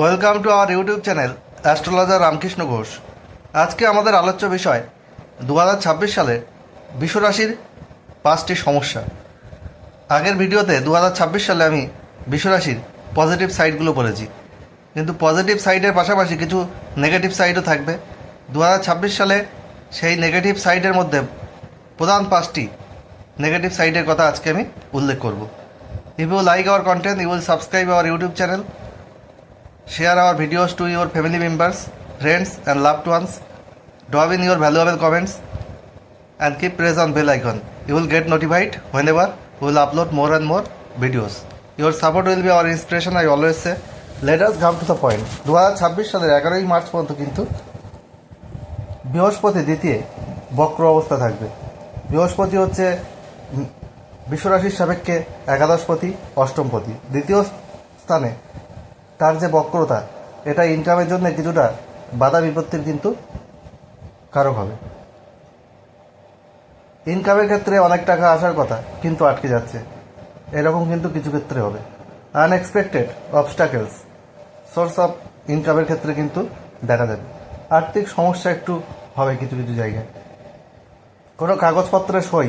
Welcome to our YouTube channel astrologer Ramakrishna Ghosh আজকে আমাদের আলোচ্য বিষয় দু হাজার ছাব্বিশ সালে বিশ্বরাশির পাঁচটি সমস্যা। আগের ভিডিওতে দু হাজার ছাব্বিশ সালে আমি বিশ্বরাশির পজিটিভ সাইডগুলো বলেছি কিন্তু পজিটিভ সাইডের পাশাপাশি কিছু নেগেটিভ সাইডও থাকবে। দু হাজার ছাব্বিশ সালে সেই নেগেটিভ সাইডের মধ্যে প্রধান পাঁচটি নেগেটিভ সাইডের কথা আজকে আমি উল্লেখ করব। You like our content you will subscribe our YouTube channel share our videos to your family members, friends, and loved ones. Drop in your valuable comments and keep press on bell icon. You will get notified whenever we will upload more and more videos. Your support will be our inspiration, I always say. Let us come to the point. দু হাজার ছাব্বিশ সালের এগারোই March পর্যন্ত কিন্তু বৃহস্পতি দ্বিতীয় বক্র অবস্থা থাকবে বৃহস্পতি হচ্ছে বিশ্বরাশির সাপেক্ষে একাদশপতি অষ্টমপতি দ্বিতীয় স্থানে তার যে বক্রতা, এটা ইনকামের জন্য কিছুটা বাধা বিপত্তির কিন্তু কারক হবে। ইনকামের ক্ষেত্রে অনেক টাকা আসার কথা কিন্তু আটকে যাচ্ছে। এরকম কিন্তু কিছু ক্ষেত্রে হবে। আনএক্সপেক্টেড অবস্টাকেলস সোর্স অফ ইনকামের ক্ষেত্রে কিন্তু দেখা যাবে আর্থিক সমস্যা একটু হবে কিছু কিছু জায়গায়। কোনো কাগজপত্রের সই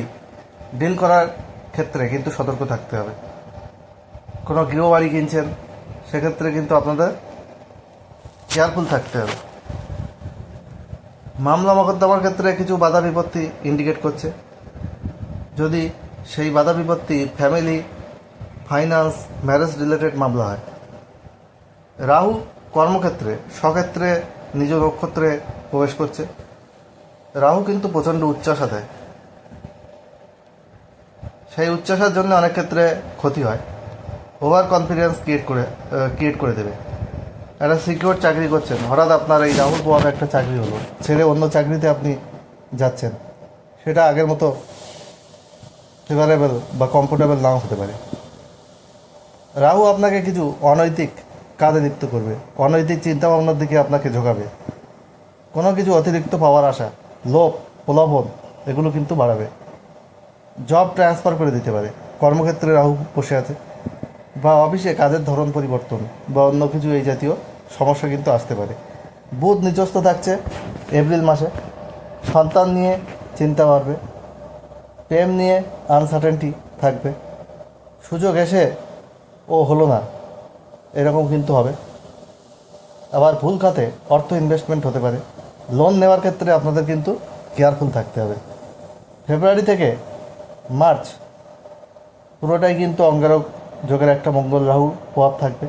ডিল করার ক্ষেত্রে কিন্তু সতর্ক থাকতে হবে। কোনো গৃহবাড়ি কিনছেন সেক্ষেত্রে কিন্তু আপনাদের কেয়ারফুল থাকতে হবে। মামলা মোকদ্দমার ক্ষেত্রে কিছু বাধা বিপত্তি ইন্ডিকেট করছে। যদি সেই বাধা বিপত্তি ফ্যামিলি ফাইন্যান্স ম্যারেজ রিলেটেড মামলা হয়। রাহু কর্মক্ষেত্রে, স্বক্ষেত্রে, নিজ নক্ষত্রে প্রবেশ করছে। রাহু কিন্তু প্রচণ্ড উচ্চাসা দেয় সেই উচ্চাসার জন্য অনেক ক্ষেত্রে ক্ষতি হয়। ওভার কনফিডেন্স ক্রিয়েট করে ক্রিয়েট করে দেবে। একটা সিকিউর চাকরি করছেন, হঠাৎ আপনার এই রাহুল প্রভাব একটা চাকরি হলো, ছেড়ে অন্য চাকরিতে আপনি যাচ্ছেন, সেটা আগের মতো ফেভারেবল বা কমফোর্টেবল নাও হতে পারে। রাহু আপনাকে কিছু অনৈতিক কাজে লিপ্ত করবে, অনৈতিক চিন্তাভাবনার দিকে আপনাকে ঝোঁকাবে। কোনো কিছু অতিরিক্ত পাওয়ার আশা, লোভ, প্রলোভন, এগুলো কিন্তু বাড়াবে। জব ট্রান্সফার করে দিতে পারে। কর্মক্ষেত্রে রাহু বসে আছে। বা অফিসে কাজের ধরন পরিবর্তন বা অন্য কিছু এই জাতীয় সমস্যা কিন্তু আসতে পারে। বুধ নিচস্থ থাকছে, এপ্রিল মাসে। সন্তান নিয়ে চিন্তা বাড়বে। প্রেম নিয়ে আনসার্টেনটি থাকবে। সুযোগ এসে, ও হলো না। এরকম কিন্তু হবে। আবার ভুল খাতে অর্থ ইনভেস্টমেন্ট হতে পারে। লোন নেওয়ার ক্ষেত্রে আপনাদের কিন্তু কেয়ারফুল থাকতে হবে। ফেব্রুয়ারি থেকে মার্চ পুরোটাই কিন্তু অঙ্গারক যোগের একটা মঙ্গল রাহু প্রভাব থাকবে।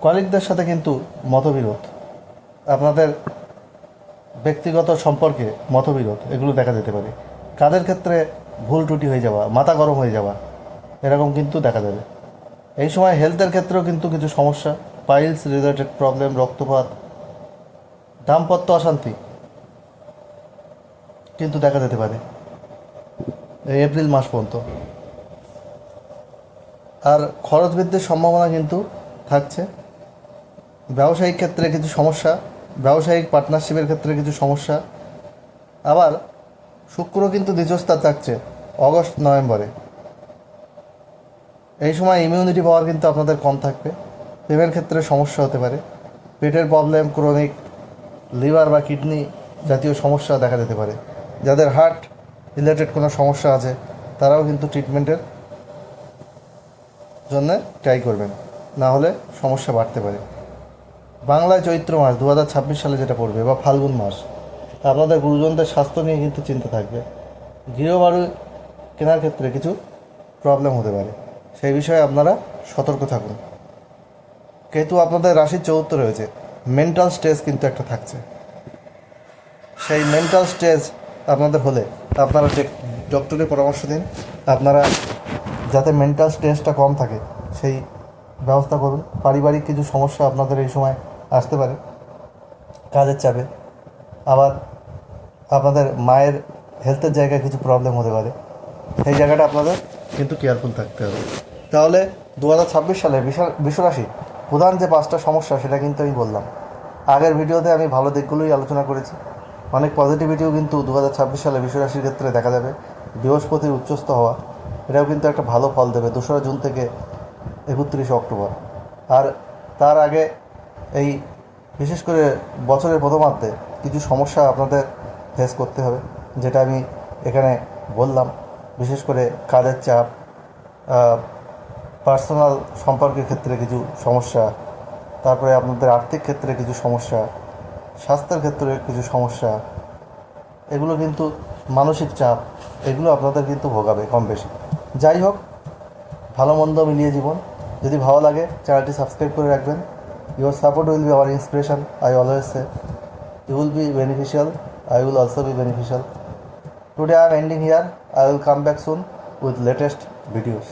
কলিগদের সাথে কিন্তু মতবিরোধ। আপনাদের ব্যক্তিগত সম্পর্কে মতবিরোধ, এগুলো দেখা যেতে পারে। কাদের ক্ষেত্রে ভুল ত্রুটি হয়ে যাওয়া, মাথা গরম হয়ে যাওয়া, এরকম কিন্তু দেখা যাবে। এই সময় হেলথের ক্ষেত্রেও কিন্তু কিছু সমস্যা। পাইলস রিলেটেড প্রবলেম রক্তপাত, দাম্পত্য অশান্তি কিন্তু দেখা যেতে পারে। এই এপ্রিল মাস পর্যন্ত। আর খরচ বৃদ্ধির সম্ভাবনা কিন্তু থাকছে। ব্যবসায়িক ক্ষেত্রে কিছু সমস্যা, ব্যবসায়িক পার্টনারশিপের ক্ষেত্রে কিছু সমস্যা। আবার শুক্র কিন্তু দ্বিজস্তা থাকছে, অগস্ট, নভেম্বরে। এই সময় ইমিউনিটি পাওয়ার কিন্তু আপনাদের কম থাকবে। প্রেমের ক্ষেত্রে সমস্যা হতে পারে। পেটের প্রবলেম ক্রনিক লিভার বা কিডনি জাতীয় সমস্যা দেখা যেতে পারে। যাদের হার্ট রিলেটেড কোনো সমস্যা আছে, তারাও কিন্তু ট্রিটমেন্টের জন্য ট্রাই করবেন। না হলে সমস্যা বাড়তে পারে। বাংলায় চৈত্র মাস দু হাজার ছাব্বিশ সালে যেটা পড়বে বা ফাল্গুন মাস আপনাদের গুরুজনদের স্বাস্থ্য নিয়ে কিন্তু চিন্তা থাকবে। গৃহবাড়ি কেনার ক্ষেত্রে কিছু প্রবলেম হতে পারে। সেই বিষয়ে আপনারা সতর্ক থাকুন। কেতু আপনাদের রাশির চৌত্র রয়েছে মেন্টাল স্ট্রেস কিন্তু একটা থাকছে। সেই মেন্টাল স্ট্রেস আপনাদের হলে আপনারা ডক্টরের পরামর্শ দিন, আপনারা যাতে মেন্টাল স্ট্রেসটা কম থাকে, সেই ব্যবস্থা করুন। পারিবারিক কিছু সমস্যা আপনাদের এই সময় আসতে পারে, কাজের চাপে। আবার আপনাদের মায়ের হেলথের জায়গায় কিছু প্রবলেম হতে পারে। সেই জায়গাটা আপনাদের কিন্তু কেয়ারফুল থাকতে হবে। তাহলে দু হাজার ছাব্বিশ সালে বিশাল বিশ্বরাশি প্রধান যে পাঁচটা সমস্যা, সেটা কিন্তু আমি বললাম। আগের ভিডিওতে আমি ভালো দিকগুলোই আলোচনা করেছি। অনেক পজিটিভিটিও কিন্তু দু হাজার ছাব্বিশ সালে বিশ্বরাশির ক্ষেত্রে দেখা যাবে। বৃহস্পতির উচ্চস্থ হওয়া। এটাও কিন্তু একটা ভালো ফল দেবে দোসরা জুন থেকে একত্রিশে অক্টোবর। আর তার আগে এই বিশেষ করে বছরের প্রথমার্ধে কিছু সমস্যা আপনাদের ফেস করতে হবে, যেটা আমি এখানে বললাম। বিশেষ করে কাজের চাপ পার্সোনাল সম্পর্কের ক্ষেত্রে কিছু সমস্যা, তারপরে আপনাদের আর্থিক ক্ষেত্রে কিছু সমস্যা, স্বাস্থ্যের ক্ষেত্রে কিছু সমস্যা, এগুলো কিন্তু মানসিক চাপ, এগুলো আপনাদের কিন্তু ভোগাবে কম বেশি। যাই হোক ভালো মন্দ মিলিয়ে জীবন। যদি ভালো লাগে, চ্যানেলটি সাবস্ক্রাইব করে রাখবেন। Your support will be our inspiration I always say you will be beneficial I will also be beneficial today I am ending here I will come back soon with latest videos